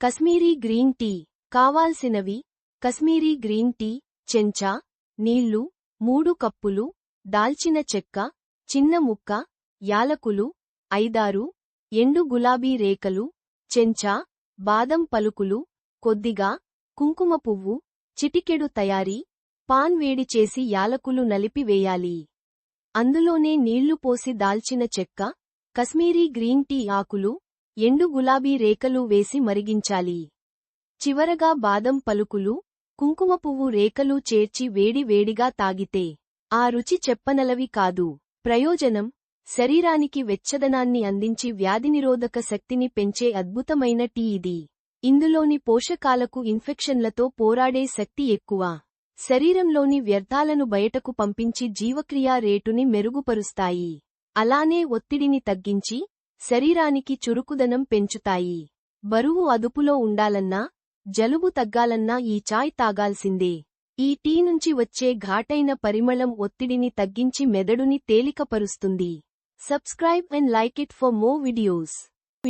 Kashmiri green tea. కావాల్సినవి Kashmiri green tea చెంచా నీళ్ళు మూడు కప్పులు దాల్చిన చెక్క చిన్న ముక్క యాలకులు ఐదారు ఎండు గులాబీ రేకలు చెంచా బాదం పలుకులు కొద్దిగా కుంకుమ పువ్వు చిటికెడు తయారీ పాన్ వేడి చేసి యాలకులు నలిపి వేయాలి. అందులోనే నీళ్ళు పోసి దాల్చిన చెక్క కశ్మీరీ గ్రీన్ టీ ఆకులు ఎండు గులాబీ రేకలు వేసి మరిగించాలి. చివరగా బాదం పలుకులు కుంకుమ పువ్వు రేకలు చేర్చి వేడి వేడిగా తాగితే. ఆ రుచి చెప్పనలవి కాదు. ప్రయోజనం శరీరానికి వెచ్చదనాన్ని అందించి వ్యాధినిరోధక శక్తిని పెంచే అద్భుతమైన టీ ఇది. ఇందులోని పోషకాలకు ఇన్ఫెక్షన్లతో పోరాడే శక్తి ఎక్కువ. శరీరంలోని వ్యర్థాలను బయటకు పంపించి జీవక్రియా రేటుని మెరుగుపరుస్తాయి. అలానే ఒత్తిడిని తగ్గించి శరీరానికి చురుకుదనం పెంచుతాయి. బరువు అదుపులో ఉండాలన్నా జలుబు తగ్గాలన్నా ఈ చాయ్ తాగాల్సిందే. ఈ టీ నుంచి వచ్చే ఘాటైన పరిమళం ఒత్తిడిని తగ్గించి మెదడుని తేలికపరుస్తుంది. Subscribe and like it for more videos.